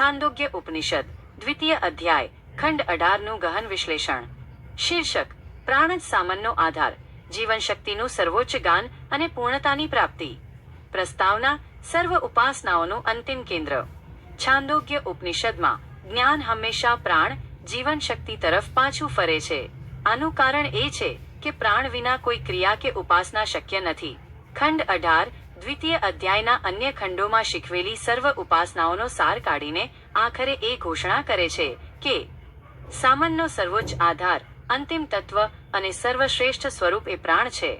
છાંદોગ્ય ઉપનિષદ, દ્વિતીય અધ્યાય, ખંડ અઢારનું ગહન વિશ્લેષણ. શીર્ષક, પ્રાણ જ સામનનો આધાર જીવન શક્તિનું સર્વોચ્ચ ગાન અને પૂર્ણતાની પ્રાપ્તિ. પ્રસ્તાવના, સર્વ ઉપાસનાઓનું અંતિમ કેન્દ્ર. છાંદોગ્ય ઉપનિષદમાં, જ્ઞાન હંમેશા પ્રાણ જીવન શક્તિ તરફ પાછું ફરે છે. આનું કારણ એ છે કે પ્રાણ વિના કોઈ ક્રિયા કે ઉપાસના શક્ય નથી. ખંડ અઢાર દ્વિતીય અધ્યાયના અન્ય ખંડોમાં શીખવેલી સર્વ ઉપાસનાઓનો સાર કાઢીને આખરે એ ઘોષણા કરે છે કે સામનનો સર્વોચ્ચ આધાર, અંતિમ તત્વ અને સર્વશ્રેષ્ઠ સ્વરૂપ એ પ્રાણ છે.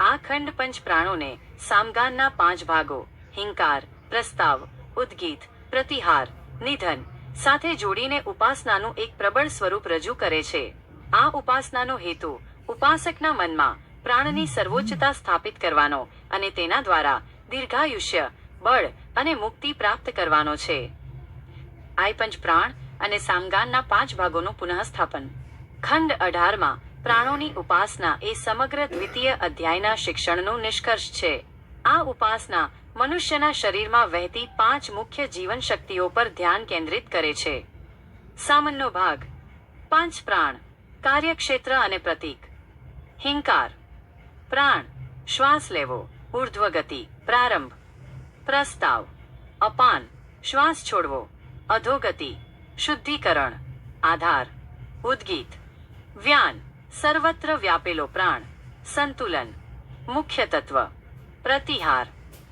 આ ખંડ પંચ પ્રાણોને સામગાનના પાંચ ભાગો, હિંકાર, પ્રસ્તાવ, ઉદ્ગીત, પ્રતિહાર, નિધન સાથે જોડીને ઉપાસનાનું એક પ્રબળ સ્વરૂપ રજૂ કરે છે. આ ઉપાસનાનો હેતુ ઉપાસકના મનમાં પ્રાણની સર્વોચ્ચતા સ્થાપિત કરવાનો અને તેના દ્વારા દીર્ઘાયુષ્ય, બળ અને મુક્તિ પ્રાપ્ત કરવાનો છે. આય પંચ પ્રાણ અને સામગાનના પાંચ ભાગોનું પુનઃસ્થાપન. ખંડ અઢારમાં પ્રાણોની ઉપાસના એ સમગ્ર દ્વિતીય અધ્યાયના શિક્ષણનું નિષ્કર્ષ છે. આ ઉપાસના મનુષ્યના શરીરમાં વહેતી પાંચ મુખ્ય જીવન શક્તિઓ પર ધ્યાન કેન્દ્રિત કરે છે. સામનનો ભાગ. પાંચ પ્રાણ. કાર્યક્ષેત્ર અને પ્રતીક. હિંકાર. પ્રાણ, શ્વાસ લેવો ઉર્ધ્વ ગતિ પ્રારંભ. પ્રસ્તાવ, અપાન, શ્વાસ છોડવો, અધોગતિ, શુદ્ધિકરણ, આધાર. ઉદ્ગીત, વ્યાન, સર્વત્ર વ્યાપેલો પ્રાણ, સંતુલન. મુખ્ય તત્વ, પ્રતિહાર,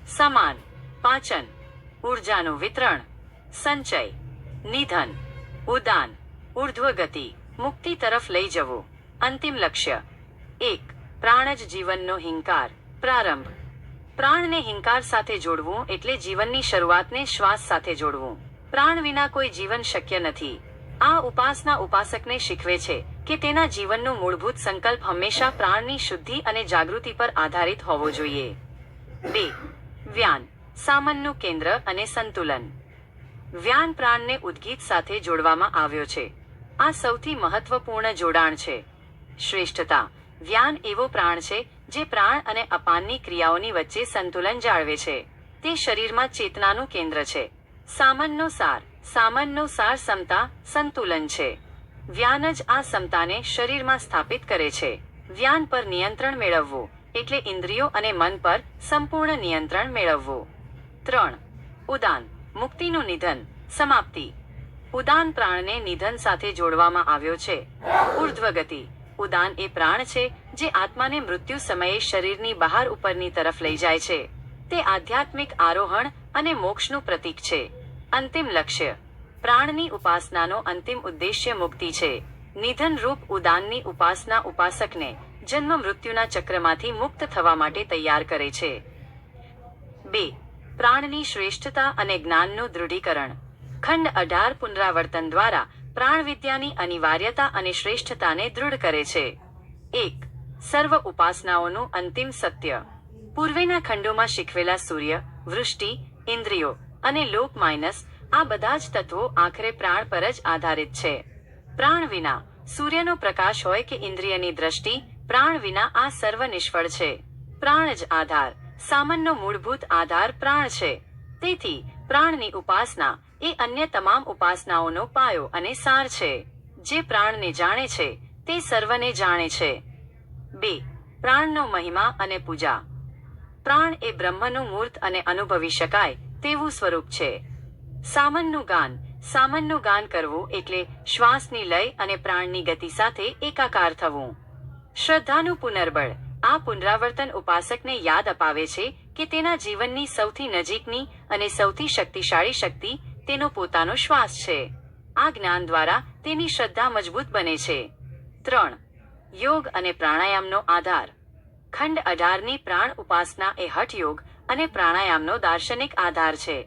સમાન, પાચન, ઉર્જાનું વિતરણ, સંચય, નિધન, ઉદાન, ઉર્ધ્વગતિ, મુક્તિ તરફ લઈ જવું. અંતિમ લક્ષ્ય, એક. પ્રાણ જ જીવનનો હિંકાર. પ્રારંભ. પ્રાણને હિંકાર સાથે જોડવું એટલે જીવનની શરૂઆતને શ્વાસ સાથે જોડવું. પ્રાણ વિના કોઈ જીવન શક્ય નથી. આ ઉપાસના ઉપાસકને શીખવે છે કે તેના જીવનનો મૂળભૂત સંકલ્પ હંમેશા પ્રાણની શુદ્ધિ અને જાગૃતિ પર આધારિત હોવો જોઈએ. બે. વ્યાન. સામનનું કેન્દ્ર અને સંતુલન. વ્યાન પ્રાણને ઉદ્ગીત સાથે જોડવામાં આવ્યો છે. આ સૌથી મહત્વપૂર્ણ જોડાણ છે. શ્રેષ્ઠતા. વ્યાન એવો પ્રાણ છે જે પ્રાણ અને અપાનની ક્રિયાઓની વચ્ચે સંતુલન જાળવે છે. તે શરીરમાં ચેતનાનું કેન્દ્ર છે. સામનનો સાર સામનનો સાર સમતા સંતુલન છે. વ્યાન જ આ સમતાને શરીરમાં સ્થાપિત કરે છે. વ્યાન પર નિયંત્રણ મેળવવું એટલે ઇન્દ્રિયો અને મન પર સંપૂર્ણ નિયંત્રણ મેળવવું. ત્રણ, ઉદાન, મુક્તિનું નિધન, સમાપ્તિ. ઉદાન પ્રાણને નિધન સાથે જોડવામાં આવ્યો છે. ઉર્ધ્વ ગતિ ઉદાન એ પ્રાણ છે જે આત્માને મૃત્યુ સમયે શરીરની બહાર ઉપરની તરફ લઈ જાય છે. તે આધ્યાત્મિક આરોહણ અને મોક્ષનું પ્રતીક છે. અંતિમ લક્ષ્ય. પ્રાણની ઉપાસનાનો અંતિમ ઉદ્દેશ્ય મુક્તિ છે. નિધન રૂપ ઉદાનની ઉપાસના ઉપાસકને જન્મ મૃત્યુના ચક્રમાંથી મુક્ત થવા માટે તૈયાર કરે છે. બે. પ્રાણની શ્રેષ્ઠતા અને જ્ઞાનનું દૃઢીકરણ. ખંડ અઢાર પુનરાવર્તન દ્વારા પ્રાણ વિદ્યાની અનિવાર્યતા અને શ્રેષ્ઠતાને દૃઢ કરે છે. એક, સર્વ ઉપાસનાઓનું અંતિમ સત્ય. પૂર્વેના ખંડોમાં શીખવેલા સૂર્ય, વૃષ્ટિ, ઇન્દ્રિયો અને લોક માઇનસ આ બધા જ તત્વો આખરે પ્રાણ પર જ આધારિત છે. પ્રાણ વિના સૂર્યનો પ્રકાશ હોય કે ઇન્દ્રિયની દ્રષ્ટિ, પ્રાણ વિના આ સર્વ નિષ્ફળ છે. પ્રાણ જ આધાર, સામાનનો મૂળભૂત આધાર પ્રાણ છે. તેથી પ્રાણની ઉપાસના એ અન્ય તમામ ઉપાસનાઓનો પાયો અને સાર છે. જે પ્રાણને જાણે છે, તે સર્વને જાણે છે. બે પ્રાણનો મહિમા અને પૂજા. પ્રાણ એ બ્રહ્મનું મૂર્ત અને અનુભવી શકાય તેવું સ્વરૂપ છે. સામનનું ગાન. સામનનું ગાન કરવું એટલે શ્વાસની લય અને પ્રાણની ગતિ સાથે એકાકાર થવું. શ્રદ્ધાનું પુનર્બળ. આ પુનરાવર્તન ઉપાસકને યાદ અપાવે છે કે તેના જીવનની સૌથી નજીકની અને સૌથી શક્તિશાળી શક્તિ તેનો પોતાનો શ્વાસ છે. આ જ્ઞાન દ્વારા તેની શ્રદ્ધા મજબૂત બને છે. ત્રણ, યોગ અને પ્રાણાયામનો આધાર. ખંડ અઢારની પ્રાણ ઉપાસના એ હઠયોગ અને પ્રાણાયામનો દાર્શનિક આધાર છે.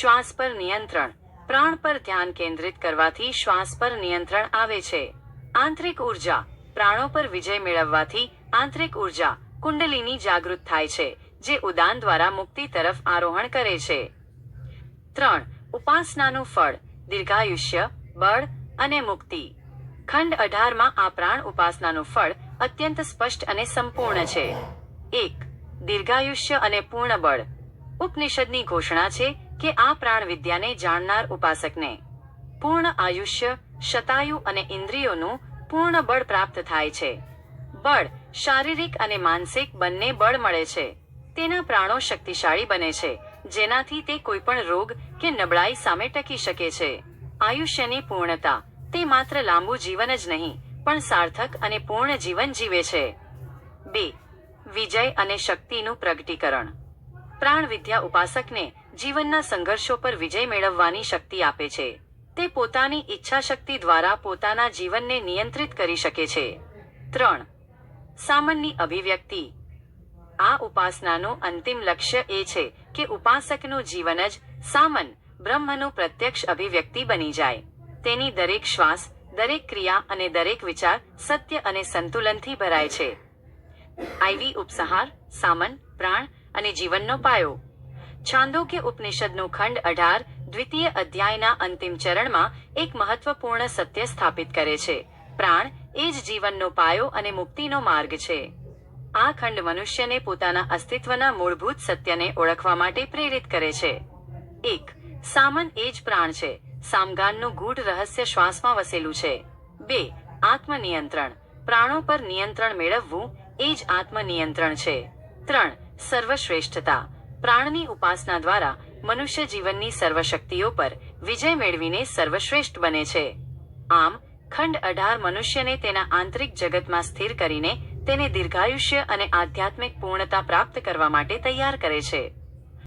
શ્વાસ પર નિયંત્રણ. પ્રાણ પર ધ્યાન કેન્દ્રિત કરવાથી શ્વાસ પર નિયંત્રણ આવે છે. આંતરિક ઊર્જા. પ્રાણો પર વિજય મેળવવાથી આંતરિક ઊર્જા કુંડલીની જાગૃત થાય છે, જે ઉદાન દ્વારા મુક્તિ તરફ આરોહણ કરે છે. ત્રણ ઉપાસનાનું ફળ, દીર્ઘાયુષ્ય, બળ અને મુક્તિ. ખંડ અઢારમાં આ પ્રાણ ઉપાસનાનું ફળ અત્યંત સ્પષ્ટ અને સંપૂર્ણ છે. એક, દીર્ઘાયુષ્ય અને પૂર્ણ બળ. ઉપનિષદની ઘોષણા છે કે આ પ્રાણ વિદ્યાને જાણનાર ઉપાસકને. પૂર્ણ આયુષ્ય, શતાયુ અને ઇન્દ્રિયોનું પૂર્ણ બળ પ્રાપ્ત થાય છે. બળ, શારીરિક અને માનસિક બંને બળ મળે છે. તેના પ્રાણો શક્તિશાળી બને છે. જેનાથી તે કોઈપણ રોગ કે નબળાઈ સામે ટકી શકે છે. આયુષ્યની પૂર્ણતા તે માત્ર લાંબુ જીવન જ નહીં, પણ સાર્થક અને પૂર્ણ જીવન જીવે છે. બે, વિજય અને શક્તિનું પ્રગટીકરણ. પ્રાણ વિદ્યા ઉપાસકને જીવનના સંઘર્ષો પર વિજય મેળવવાની શક્તિ આપે છે. તે પોતાની ઈચ્છા શક્તિ દ્વારા પોતાના જીવનને નિયંત્રિત કરી શકે છે. ત્રણ, સામાન્ય અભિવ્યક્તિ આ ઉપાસનાનું અંતિમ લક્ષ્ય એ છે કે ઉપાસકનું જીવન જ સામન, બ્રહ્મનું પ્રત્યક્ષ અભિવ્યક્તિ બની જાય. તેની દરેક શ્વાસ, દરેક ક્રિયા અને દરેક વિચાર સત્ય અને સંતુલનથી ભરાય છે. આઈવી ઉપસહાર, સામન, પ્રાણ અને જીવનનો પાયો. છાંદો કે ઉપનિષદનું ખંડ અઢાર, દ્વિતીય અધ્યાયના અંતિમ ચરણમાં એક મહત્વપૂર્ણ સત્ય સ્થાપિત કરે છે. પ્રાણ એ જ જીવનનો પાયો અને મુક્તિનો માર્ગ છે. આ ખંડ મનુષ્યને પોતાના અસ્તિત્વના મૂળભૂત સત્યને ઓળખવા માટે પ્રેરિત કરે છે. એક, સામન એ જ પ્રાણ છે. સામગાનનું ગૂઢ રહસ્ય શ્વાસમાં વસેલું છે. બે, આત્મનિયંત્રણ. પ્રાણો પર નિયંત્રણ મેળવવું એ જ આત્મનિયંત્રણ છે. ત્રણ, સર્વશ્રેષ્ઠતા. પ્રાણની ઉપાસના દ્વારા મનુષ્ય જીવનની સર્વશક્તિઓ પર વિજય મેળવીને સર્વશ્રેષ્ઠ બને છે. આમ, ખંડ અઢાર મનુષ્યને તેના આંતરિક જગતમાં સ્થિર કરીને તેને દીર્ઘાયુષ્ય અને આધ્યાત્મિક પૂર્ણતા પ્રાપ્ત કરવા માટે તૈયાર કરે છે.